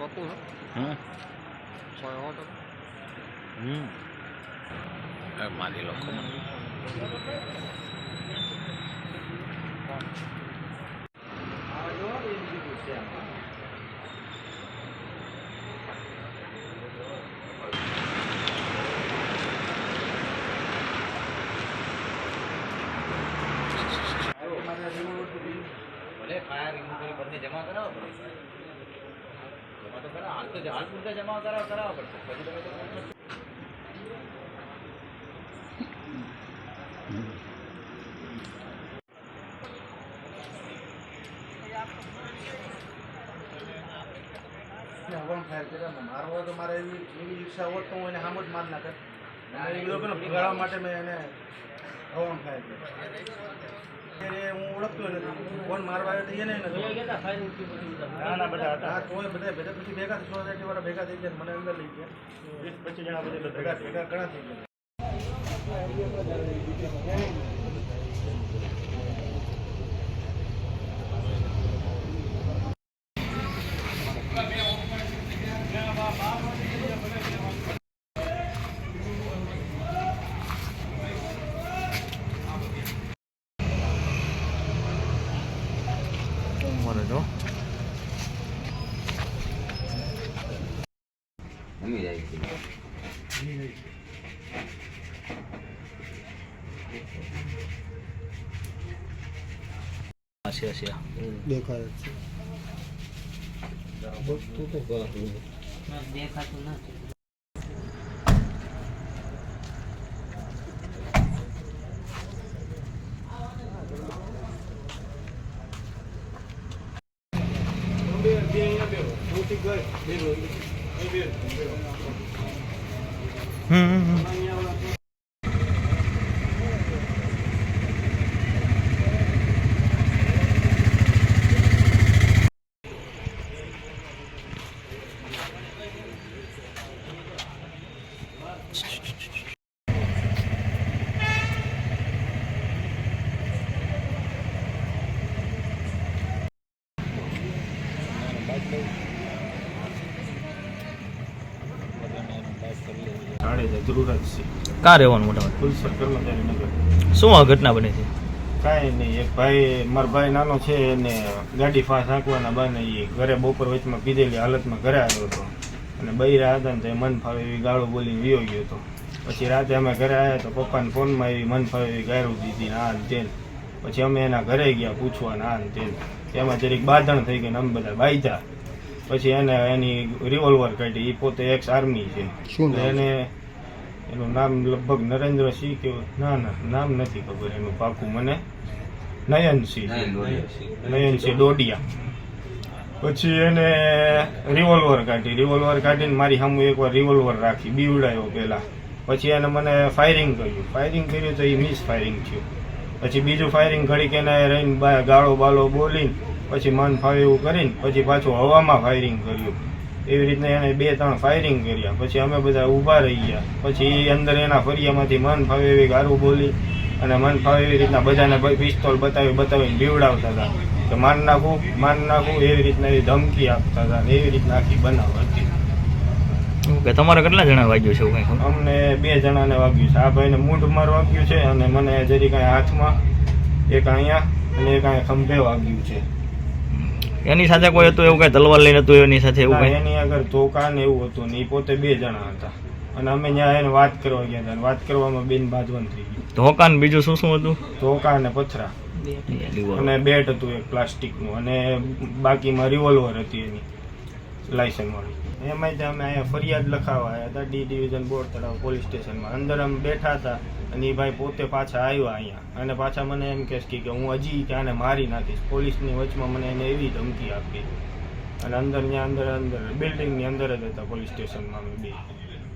પપ્પુ છે હમ સો હમ મારી લોકો ભલે ફાયર રિમૂવ કરી બંને જમા કરાવવા પડે કરાવ હાલ તો હાલ પૂરતા તો મારો એવી એવી ઈચ્છા હોત તો હું એને જ માર નાખત. એ લોકોને માટે મેં એને હવામ ફાયર કર્યા અત્યારે હું ઓળખતો નથી. ફોન મારવા આવ્યો તો એને ના ના બધા હતા. તોય બધા બધા પછી ભેગા સોસાયટી વાળા ભેગા થઈ ગયા મને અંદર લઈ ગયા. વીસ પચીસ જણા બધા ભેગા ભેગા ઘણા થઈ ગયા. મમ્મી જાય છે. હશે હશે દેખાતું નથી મોટી હમ, હમ જાડેજા જરૂર જ છે. કાં રહેવાનું મોટા ભાઈ ફુલસર કર્મચારી નગર શું આ ઘટના બની છે? કાંઈ નહીં એક ભાઈ મારો ભાઈ નાનો છે એને ગાડી ફાસ હાંકવાના બહાને એ ઘરે બપોર વચમાં પીધેલી હાલતમાં ઘરે આવ્યો હતો. અને બૈરા હતા ને તો એ મન ફાવે એવી ગાળો બોલીને વિયો ગયો હતો. પછી રાતે અમે ઘરે આવ્યા તો પપ્પાને ફોનમાં એવી મન ફાવે એવી ગાયરું દીધી ને આ ને. તેલ પછી અમે એના ઘરે ગયા પૂછવા ને આ ને. તેલ એમાં જરીક બાંધણ થઈ ગઈ ને અમે બધા બાંધ્યા. પછી એને એની રિવોલ્વર કાઢી એ પોતે એક્સ આર્મી છે? એને એનું નામ લગભગ નરેન્દ્રસિંહ કે ના ના નામ નથી ખબર એનું પાકું. મને નયનસિંહ. નયનસિંહ. ડોડિયા. પછી એને રિવોલ્વર કાઢી. રિવોલ્વર કાઢીને મારી સામે એકવાર રિવોલ્વર રાખી બીવડાયો પહેલાં. પછી એને મને ફાયરિંગ કર્યું. ફાયરિંગ કર્યું તો એ મિસ ફાયરિંગ થયું. પછી બીજું ફાયરિંગ ઘડીક એને રહીને ગાળો બાળો બોલીને પછી મન ફાવે એવું કરીને પછી પાછું હવામાં ફાયરિંગ કર્યું. એવી રીતના એને બે ત્રણ ફાયરિંગ કર્યા. પછી અમે બધા ઊભા રહી ગયા પછી અંદર એના ફરિયામાંથી મન ફાવે એવી ગારું બોલી અને મન ફાવે એવી રીતના બધાને પિસ્તોલ બતાવી બતાવીને બીવડાવતા હતા. કે માર નાખું માર નાખું એવી રીતના એવી ધમકી આપતા હતા ને એવી રીતના આખી બનાવ હતી. ઓકે તમારે કેટલા જણા વાગ્યું છે અમને બે જણાને વાગ્યું છે. આ ભાઈને મૂંઢ માર વાગ્યું છે અને મને જરી કાંઈ હાથમાં એક અહીંયા અને એક અહીંયા ખંભે વાગ્યું છે. એની સાથે કોઈ હતું એવું કઈ તલવાર લઈને હતું એની સાથે એવું કઈ? એની આગળ ધોકા ને એવું હતું ને એ પોતે બે જણા હતા. અને અમે ત્યાં એને વાત કરવા ગયા હતા. વાત કરવામાં બેન બાજવન થઈ ગયું. ધોકાન બીજું શું શું હતું? ધોકા અને પથરા. અને બેટ હતું એક પ્લાસ્ટિકનું. અને બાકીમાં રિવોલ્વર હતી એની. લાયસન્સ વાળી. એમાં જ અમે અહીંયા ફરિયાદ લખાવા આવ્યા હતા, D division board Talav police સ્ટેશનમાં. અંદર અમે બેઠા હતા અને એ ભાઈ પોતે પાછા આવ્યા અહીંયા. અને પાછા મને એમ કહેશ કે હું હજી ત્યાંને મારી નાખીશ. પોલીસની વચમાં મને એને એવી ધમકી આપી. અને અંદર અંદર અંદર બિલ્ડિંગની અંદર જ હતા પોલીસ સ્ટેશનમાં અમે બે.